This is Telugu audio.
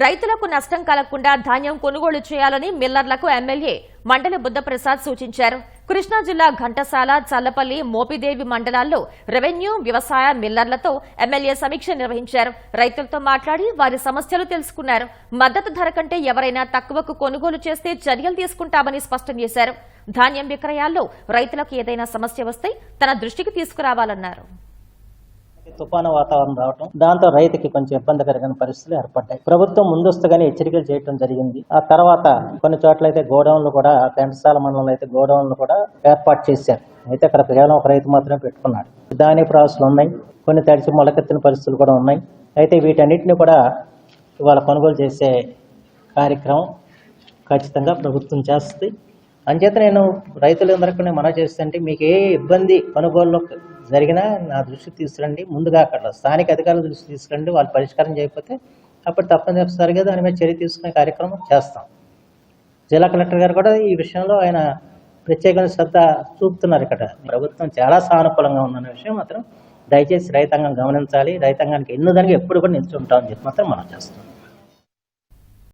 రైతులకు నష్టం కలగకుండా ధాన్యం కొనుగోలు చేయాలని మిల్లర్లకు ఎమ్మెల్యే మండలి బుద్ధప్రసాద్ సూచించారు. కృష్ణా జిల్లా ఘంటసాల చల్లపల్లి మోపిదేవి మండలాల్లో రెవెన్యూ వ్యవసాయ మిల్లర్లతో ఎమ్మెల్యే సమీక్ష నిర్వహించారు. రైతులతో మాట్లాడి వారి సమస్యలు తెలుసుకున్నారు. మద్దతు ధర కంటే ఎవరైనా తక్కువకు కొనుగోలు చేస్తే చర్యలు తీసుకుంటామని స్పష్టం చేశారు. ధాన్యం విక్రయాల్లో రైతులకు ఏదైనా సమస్య వస్తే తన దృష్టికి తీసుకురావాలన్నారు. తుఫాను వాతావరణం రావటం దాంతో రైతుకి కొంచెం ఇబ్బందికరమైన పరిస్థితులు ఏర్పడ్డాయి. ప్రభుత్వం ముందస్తుగానే హెచ్చరికలు చేయడం జరిగింది. ఆ తర్వాత కొన్ని చోట్ల అయితే గోడౌన్లు కూడా ఘంటసాల మండలంలో అయితే గోడౌన్లు కూడా ఏర్పాటు చేశారు. అయితే అక్కడ కేవలం ఒక రైతు మాత్రమే పెట్టుకున్నాడు. దాని ప్రాసెస్లు ఉన్నాయి. కొన్ని తడిచి మొలకెత్తిన పరిస్థితులు కూడా ఉన్నాయి. అయితే వీటన్నిటిని కూడా ఇవాళ కొనుగోలు చేసే కార్యక్రమం ఖచ్చితంగా ప్రభుత్వం చేస్తుంది. అంచేత నేను రైతులందరికీ మనం చేస్తుంటే మీకు ఏ ఇబ్బంది కొనుగోలులో జరిగినా నా దృష్టికి తీసుకురండి. ముందుగా అక్కడ స్థానిక అధికారుల దృష్టి తీసుకురండి. వాళ్ళు పరిష్కారం చేయకపోతే అప్పుడు తప్పనిసరిగా దాని మీద చర్య తీసుకునే కార్యక్రమం చేస్తాం. జిల్లా కలెక్టర్ గారు కూడా ఈ విషయంలో ఆయన ప్రత్యేకమైన శ్రద్ధ చూపుతున్నారు ఇక్కడ. ప్రభుత్వం చాలా సానుకూలంగా ఉందన్న విషయం మాత్రం దయచేసి రైతాంగం గమనించాలి. రైతాంగానికి ఎన్నో దానికి ఎప్పుడు కూడా నిలిచి ఉంటామని చెప్పి మాత్రం మనం చేస్తాం